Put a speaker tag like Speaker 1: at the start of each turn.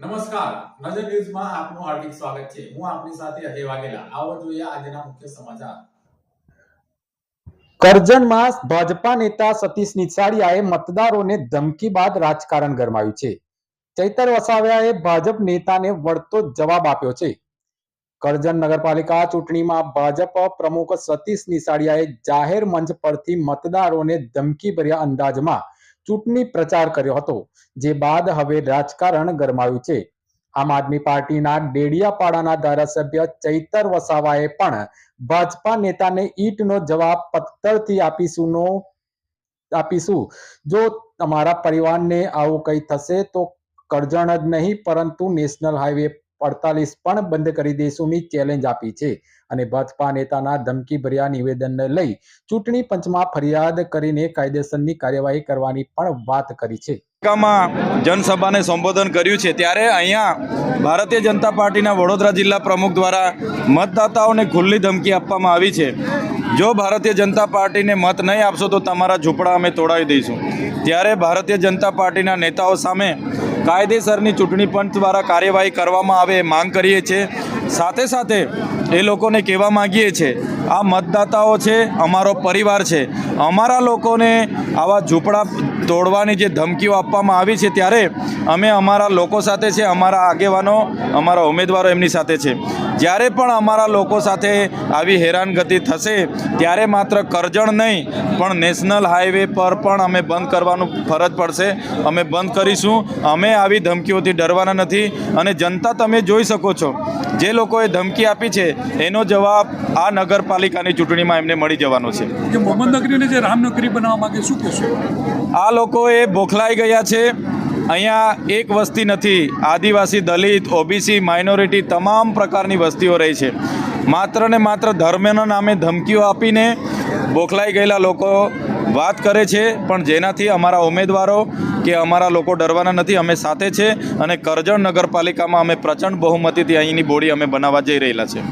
Speaker 1: નમસ્કાર. નજર ન્યૂઝમાં આપનું હાર્દિક સ્વાગત છે. હું આપની સાથે અજય વાઘેલા. આવો જોઈએ આજના મુખ્ય સમાચાર.
Speaker 2: કરજણમાં ભાજપા નેતા સતીશ નિસાડિયાએ મતદારોને ધમકી બાદ રાજકારણ ગરમાયું છે. ચૈતર વસાવ્યાએ ભાજપ નેતાને વળતો જવાબ આપ્યો છે. કરજણ નગરપાલિકા ચૂંટણીમાં ભાજપ પ્રમુખ સતીશ નિસાડિયાએ જાહેર મંચ પરથી મતદારોને ધમકીભર્યા અંદાજમાં ચૂંટણી પ્રચાર કર્યો હતો, જે બાદ હવે રાજકારણ ગરમાયું છે. આમ આદમી પાર્ટીના ડેડિયાપાડાના ધારાસભ્ય ચૈતર વસાવાએ પણ ભાજપા નેતાને ઈટનો જવાબ પથ્થરથી આપીશુંનો, આપીશું. જો તમારા પરિવારને આવું કંઈ થશે તો કરજણ જ નહીં, પરંતુ નેશનલ હાઈવે અડતાલીસ પણ બંધ કરી દઈશુંની ચેલેન્જ આપી છે. અને ભાજપા નેતાના ધમકીભર્યા નિવેદનને લઈ ચૂંટણી પંચમાં ફરિયાદ કરીને કાયદેસરની કાર્યવાહી કરવાની પણ વાત કરી છે.
Speaker 3: જનસભાને સંબોધન કર્યું છે. ત્યારે અહીંયા ભારતીય જનતા પાર્ટીના વડોદરા જિલ્લા પ્રમુખ દ્વારા મતદાતાઓને ખુલ્લી ધમકી આપવામાં આવી છે. જો ભારતીય જનતા પાર્ટીને મત નહીં આપશો તો તમારા ઝૂંપડા અમે તોડાવી દઈશું. ત્યારે ભારતીય જનતા પાર્ટીના નેતાઓ સામે કાયદેસરની ચૂંટણી પંચ દ્વારા કાર્યવાહી કરવામાં આવે માંગ કરીએ છીએ. સાથે સાથે એ લોકોને કહેવા માગીએ છીએ, આ મતદાતાઓ છે, અમારો પરિવાર છે. અમારા લોકોને આવા ઝૂંપડા તોડવાની જે ધમકીઓ આપવામાં આવી છે ત્યારે અમે અમારા લોકો સાથે છે, અમારા આગેવાનો, અમારા ઉમેદવારો એમની સાથે છે. જ્યારે પણ અમારા લોકો સાથે આવી હેરાનગતિ થશે, ત્યારે માત્ર કરજણ નહીં, પણ નેશનલ હાઈવે પર પણ અમે બંધ કરવાનું ફરજ પડશે. અમે બંધ કરીશું. અમે આવી ધમકીઓથી ડરવાના નથી. અને જનતા તમે જોઈ શકો છો, જે લોકોએ ધમકી આપી છે એનો જવાબ આ નગરપાલિકાની ચૂંટણીમાં એમને મળી જવાનો છે.
Speaker 4: જે મોહમ્મદ નગરીને જે રામનગરી બનાવવા માંગે શું કહેશું?
Speaker 3: આ લોકોએ બોખલાઈ ગયા છે. અહીંયા એક વસ્તી નથી આદિવાસી દલિત ઓબીસી માઇનોરિટી તમામ પ્રકારની વસ્તીઓ રહી છે. માત્ર ને માત્ર ધર્મના નામે ધમકીઓ આપીને બોખલાઈ ગયેલા લોકો વાત કરે છે, પણ જેનાથી અમારા ઉમેદવારો કે અમારા લોકો ડરવાના નથી, અમે સાથે છે અને કરજણ નગરપાલિકામાં અમે પ્રચંડ બહુમતીથી અહીંની બોડી અમે બનાવવા જઈ રહેલા છે.